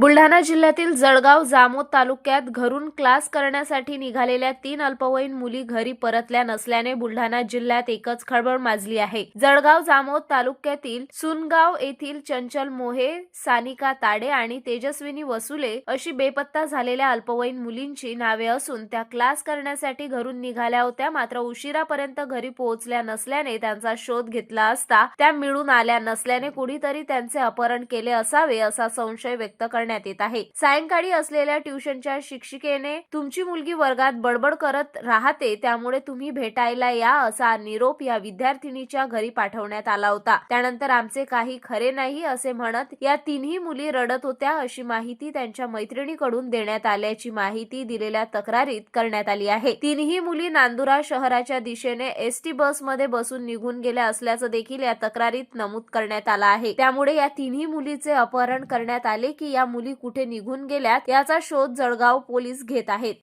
बुलढाणा जिल्ह्यातील जळगाव जामोद तालुक्यात घरून क्लास करण्यासाठी निघालेल्या तीन अल्पवयीन मुली घरी परतल्या नसल्याने बुलढाणा जिल्ह्यात एकच खळबळ माजली आहे. जळगाव जामोद तालुक्यातील सुनगाव येथील चंचल मोहे सानिका ताडे आणि तेजस्विनी वसुले अशी बेपत्ता झालेल्या अल्पवयीन मुलींची नावे असून त्या क्लास करण्यासाठी घरून निघाल्या होत्या. मात्र उशिरापर्यंत घरी पोहोचल्या नसल्याने त्यांचा शोध घेतला असता त्या मिळून आल्या नसल्याने कुणीतरी त्यांचे अपहरण केले असावे असा संशय व्यक्त करण्यात येत आहे. सायंकाळी असलेल्या ट्युशनच्या शिक्षिकेने तुमची मुलगी वर्गात बडबड करत राहते त्यामुळे तुम्ही भेटायला या असा निरोप या विद्यार्थिनीच्या घरी पाठवण्यात आला होता. त्यानंतर आमचे काही खरे नाही असे म्हणत या तिन्ही मुली रडत होत्या अशी माहिती त्यांच्या मैत्रिणीकडून देण्यात आल्याची माहिती दिलेल्या तक्रारीत करण्यात आली आहे. तिन्ही मुली नांदुरा शहराच्या दिशेने एस टी बसमध्ये बसून निघून गेल्या असल्याचं देखील या तक्रारीत नमूद करण्यात आलं आहे. त्यामुळे या तिन्ही मुलीचे अपहरण करण्यात आले की या मुली कुठे निघून गेल्यात याचा शोध जळगाव पोलीस घेत आहेत.